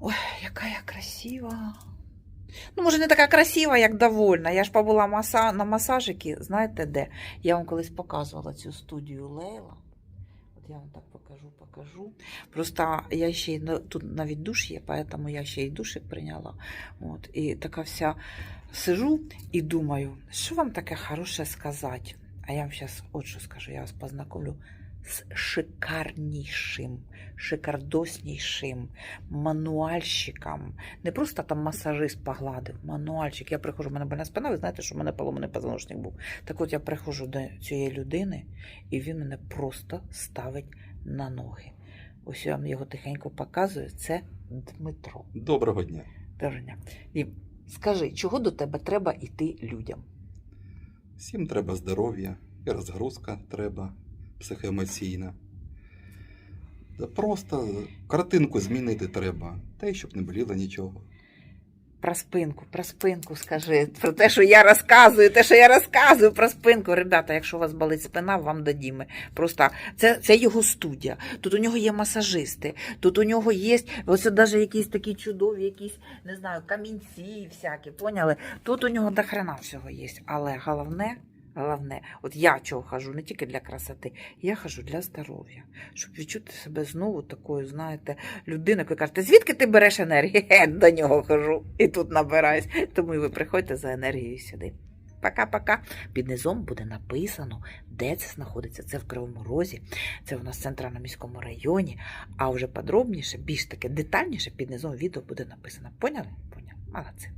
Ой, яка я красива. Ну, може, не така красива, як довольна. Я ж побула маса... на масажики, знаєте де? Я вам колись показувала цю студію Лейла. От я вам так покажу, покажу. Просто я ще й тут навіть душ є, поэтому я ще й душик прийняла. От, і така вся сижу і думаю, що вам таке хороше сказати? А я вам зараз от що скажу, я вас познакомлю з шикарнішим, шикардоснішим мануальщиком. Не просто там масажист погладив, мануальщик. Я приходжу, в мене больна спина, ви знаєте, що в мене поломаний позвоночник був. Так от я приходжу до цієї людини, і він мене просто ставить на ноги. Ось я вам його тихенько показую. Це Дмитро. Доброго дня. Держання. Дім, скажи, чого до тебе треба йти людям? Всім треба здоров'я, і розгрузка треба психоемоційна. Просто картинку змінити треба, та й щоб не боліло нічого. Про спинку, про спинку скажи. Про те, що я розказую, те, що я розказую про спинку. Ребята, якщо у вас болить спина, вам дадіме. Просто це, це його студія. Тут у нього є масажисти, тут у нього є ось навіть якісь такі чудові, якісь, не знаю, камінці всякі, поняли? Тут у нього до всього є. Але головне, головне, от я чого хожу, не тільки для красоти, я хожу для здоров'я, щоб відчути себе знову такою, знаєте, людина, яка каже, звідки ти береш енергію? Хе, До нього хожу і тут набираюсь. Тому і ви приходьте за енергією сюди. Пока-пока. Під низом буде написано, де це знаходиться. Це в Кривому Розі, це у нас в центральному міському районі. А вже подробніше, більш таке детальніше під низом відео буде написано. Поняли? Поняли. Молодці.